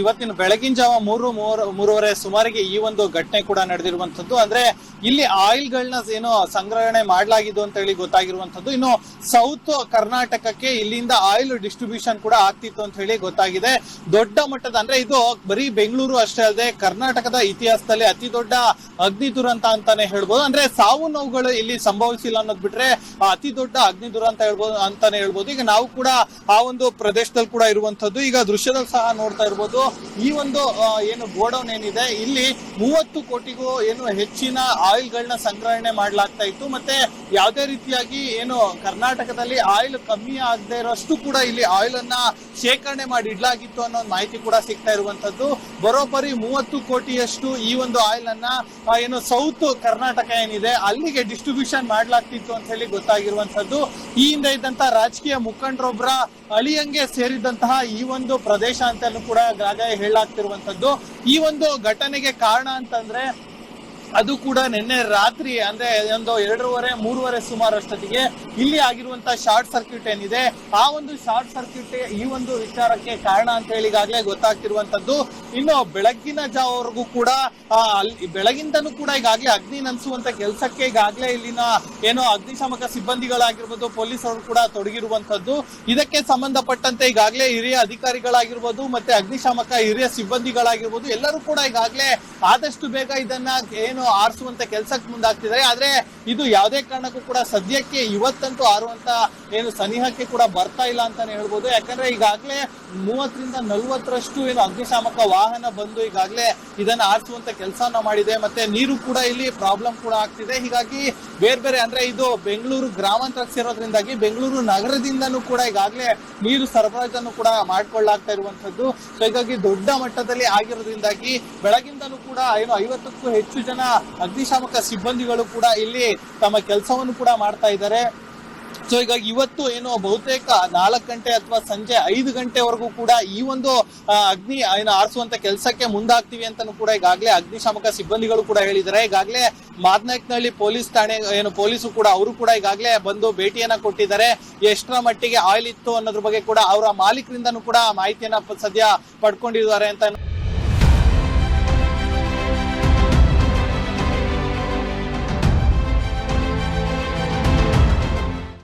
ಇವತ್ತಿನ ಬೆಳಗಿನ ಜಾವ ಮೂರು ಮೂರು, ಮೂರುವರೆ ಸುಮಾರಿಗೆ ಈ ಒಂದು ಘಟನೆ ಕೂಡ ನಡೆದಿರುವಂತದ್ದು ಅಂದ್ರೆ ಇಲ್ಲಿ ಆಯಿಲ್ ಗಳನ್ನ ಏನೋ ಸಂಗ್ರಹಣೆ ಮಾಡಲಾಗಿದ್ದು ಅಂತ ಹೇಳಿ ಗೊತ್ತಾಗಿರುವಂತದ್ದು ಇನ್ನು ಸೌತ್ ಕರ್ನಾಟಕಕ್ಕೆ ಇಲ್ಲಿಂದ ಆಯಿಲ್ ಡಿಸ್ಟ್ರಿಬ್ಯೂಷನ್ ಕೂಡ ಆಗ್ತಿತ್ತು ಅಂತ ಹೇಳಿ ಗೊತ್ತಾಗಿದೆ. ದೊಡ್ಡ ಮಟ್ಟದ ಅಂದ್ರೆ ಇದು ಬರೀ ಬೆಂಗಳೂರು ಅಷ್ಟೇ ಅಲ್ಲದೆ ಕರ್ನಾಟಕದ ಇತಿಹಾಸದಲ್ಲಿ ಅತಿ ದೊಡ್ಡ ಅಗ್ನಿ ದುರಂತ ಅಂತಾನೆ ಹೇಳ್ಬೋದು. ಅಂದ್ರೆ ಸಾವು ನೋವುಗಳು ಇಲ್ಲಿ ಸಂಭವಿಸಿಲ್ಲ ಅನ್ನೋದು ಬಿಟ್ರೆ ಅತಿ ದೊಡ್ಡ ಅಗ್ನಿ ದುರಂತ ಹೇಳ್ಬೋದು ಅಂತಾನೆ ಹೇಳ್ಬೋದು. ಈಗ ನಾವು ಕೂಡ ಆ ಒಂದು ಪ್ರದೇಶದಲ್ಲಿ ಕೂಡ ಇರುವಂತದ್ದು ಈಗ ದೃಶ್ಯದಲ್ಲಿ ಸಹ ನೋಡ್ತಾ ಇರ್ಬೋದು. ಈ ಒಂದು ಏನು ಗೋಡೌನ್ ಏನಿದೆ, ಇಲ್ಲಿ ಮೂವತ್ತು ಕೋಟಿಗೂ ಏನು ಹೆಚ್ಚಿನ ಆಯಿಲ್ ಗಳನ್ನ ಸಂಗ್ರಹಣೆ ಮಾಡಲಾಗ್ತಾ ಇತ್ತು. ಮತ್ತೆ ಯಾವುದೇ ರೀತಿಯಾಗಿ ಏನು ಕರ್ನಾಟಕದಲ್ಲಿ ಆಯಿಲ್ ಕಮ್ಮಿ ಆಗದೆ ಇರೋಷ್ಟು ಕೂಡ ಇಲ್ಲಿ ಆಯಿಲ್ ಅನ್ನ ಶೇಖರಣೆ ಮಾಡಿ ಇಡ್ಲಾಗಿತ್ತು ಅನ್ನೋ ಒಂದು ಮಾಹಿತಿ ಕೂಡ ಸಿಗ್ತಾ ಇರುವಂತದ್ದು ಬರೋಬ್ಬರಿ ಮೂವತ್ತು ಕೋಟಿಯಷ್ಟು ಈ ಒಂದು ಆಯಿಲ್ ಅನ್ನ ಏನು ಸೌತ್ ಕರ್ನಾಟಕ ಏನಿದೆ, ಅಲ್ಲಿಗೆ ಡಿಸ್ಟ್ರಿಬ್ಯೂಷನ್ ಮಾಡಲಾಗ್ತಿತ್ತು ಅಂತ ಹೇಳಿ ಗೊತ್ತಾಗಿರುವಂತದ್ದು ಈ ಹಿಂದೆ ಇದ್ದಂತ ರಾಜಕೀಯ ಮುಖಂಡರೊಬ್ಬರ ಅಳಿಯಂಗೆ ಸೇರಿದಂತಹ ಈ ಒಂದು ಪ್ರದೇಶ ಅಂತಲೂ ಕೂಡ ಆಗ ಹೇಳಾಗ್ತಿರುವಂತದ್ದು ಈ ಒಂದು ಘಟನೆಗೆ ಕಾರಣ ಅಂತಂದ್ರೆ ಅದು ಕೂಡ ನಿನ್ನೆ ರಾತ್ರಿ, ಅಂದ್ರೆ ಒಂದು ಎರಡೂವರೆ, ಮೂರುವರೆ ಸುಮಾರು ಅಷ್ಟೊತ್ತಿಗೆ ಇಲ್ಲಿ ಆಗಿರುವಂತ ಶಾರ್ಟ್ ಸರ್ಕ್ಯೂಟ್ ಏನಿದೆ, ಆ ಒಂದು ಶಾರ್ಟ್ ಸರ್ಕ್ಯೂಟ್ ಈ ಒಂದು ವಿಚಾರಕ್ಕೆ ಕಾರಣ ಅಂತ ಹೇಳಿ ಈಗಾಗಲೇ ಗೊತ್ತಾಗ್ತಿರುವಂತದ್ದು. ಇನ್ನು ಬೆಳಗ್ಗಿನ ಜಾವವರೆಗೂ ಕೂಡ ಬೆಳಗಿಂದನೂ ಕೂಡ ಈಗಾಗಲೇ ಅಗ್ನಿ ನನ್ಸುವಂತ ಕೆಲಸಕ್ಕೆ ಈಗಾಗಲೇ ಇಲ್ಲಿನ ಏನೋ ಅಗ್ನಿಶಾಮಕ ಸಿಬ್ಬಂದಿಗಳಾಗಿರ್ಬೋದು, ಪೊಲೀಸರು ಕೂಡ ತೊಡಗಿರುವಂತದ್ದು. ಇದಕ್ಕೆ ಸಂಬಂಧಪಟ್ಟಂತೆ ಈಗಾಗಲೇ ಹಿರಿಯ ಅಧಿಕಾರಿಗಳಾಗಿರ್ಬೋದು, ಮತ್ತೆ ಅಗ್ನಿಶಾಮಕ ಹಿರಿಯ ಸಿಬ್ಬಂದಿಗಳಾಗಿರ್ಬೋದು, ಎಲ್ಲರೂ ಕೂಡ ಈಗಾಗಲೇ ಆದಷ್ಟು ಬೇಗ ಇದನ್ನ ಏನು ಆರಿಸುವಂತ ಕೆಲಸಕ್ಕೆ ಮುಂದಾಗ್ತಿದ್ದಾರೆ. ಆದ್ರೆ ಇದು ಯಾವುದೇ ಕಾರಣಕ್ಕೂ ಕೂಡ ಸದ್ಯಕ್ಕೆ ಇವತ್ತಂತೂ ಆರುವಂತ ಏನು ಸನಿಹಕ್ಕೆ ಕೂಡ ಬರ್ತಾ ಇಲ್ಲ ಅಂತಾನೆ ಹೇಳ್ಬೋದು. ಯಾಕಂದ್ರೆ ಈಗಾಗಲೇ ಮೂವತ್ತರಿಂದ ನಲ್ವತ್ತರಷ್ಟು ಏನು ಅಗ್ನಿಶಾಮಕ ವಾಹನ ಬಂದು ಈಗಾಗಲೇ ಇದನ್ನ ಆರಿಸುವಂತ ಕೆಲಸನ ಮಾಡಿದೆ. ಮತ್ತೆ ನೀರು ಕೂಡ ಇಲ್ಲಿ ಪ್ರಾಬ್ಲಮ್ ಕೂಡ ಆಗ್ತಿದೆ. ಹೀಗಾಗಿ ಬೇರೆ ಬೇರೆ ಅಂದ್ರೆ ಇದು ಬೆಂಗಳೂರು ಗ್ರಾಮಾಂತರ ಸೇರೋದ್ರಿಂದಾಗಿ ಬೆಂಗಳೂರು ನಗರದಿಂದನೂ ಕೂಡ ಈಗಾಗಲೇ ನೀರು ಸರಬರಾಜನ್ನು ಕೂಡ ಮಾಡ್ಕೊಳ್ಳಾಗ್ತಾ ಇರುವಂತದ್ದು ಸೊ ಹೀಗಾಗಿ ದೊಡ್ಡ ಮಟ್ಟದಲ್ಲಿ ಆಗಿರೋದ್ರಿಂದಾಗಿ ಬೆಳಗಿಂದಲೂ ಕೂಡ ಏನು ಐವತ್ತಕ್ಕೂ ಹೆಚ್ಚು ಜನ ಅಗ್ನಿಶಾಮಕ ಸಿಬ್ಬಂದಿಗಳು ಕೂಡ ಇಲ್ಲಿ ತಮ್ಮ ಕೆಲಸವನ್ನು ಕೂಡ ಮಾಡ್ತಾ ಇದ್ದಾರೆ. ಸೊ ಹೀಗಾಗಿ ಇವತ್ತು ಏನು ಬಹುತೇಕ ನಾಲ್ಕು ಗಂಟೆ ಅಥವಾ ಸಂಜೆ ಐದು ಗಂಟೆವರೆಗೂ ಕೂಡ ಈ ಒಂದು ಅಗ್ನಿ ಏನು ಆರಿಸುವಂತ ಕೆಲಸಕ್ಕೆ ಮುಂದಾಗ್ತೀವಿ ಅಂತಾನು ಕೂಡ ಈಗಾಗಲೇ ಅಗ್ನಿಶಾಮಕ ಸಿಬ್ಬಂದಿಗಳು ಕೂಡ ಹೇಳಿದ್ದಾರೆ. ಈಗಾಗಲೇ ಮಾದನಾಯಕನಹಳ್ಳಿ ಪೊಲೀಸ್ ಠಾಣೆ, ಏನು ಪೊಲೀಸು ಕೂಡ ಅವರು ಕೂಡ ಈಗಾಗಲೇ ಬಂದು ಭೇಟಿಯನ್ನ ಕೊಟ್ಟಿದ್ದಾರೆ. ಎಷ್ಟರ ಮಟ್ಟಿಗೆ ಆಯಿಲ್ ಇತ್ತು ಅನ್ನೋದ್ರ ಬಗ್ಗೆ ಕೂಡ ಅವರ ಮಾಲೀಕರಿಂದನೂ ಕೂಡ ಮಾಹಿತಿಯನ್ನ ಸದ್ಯ ಪಡ್ಕೊಂಡಿದ್ದಾರೆ ಅಂತ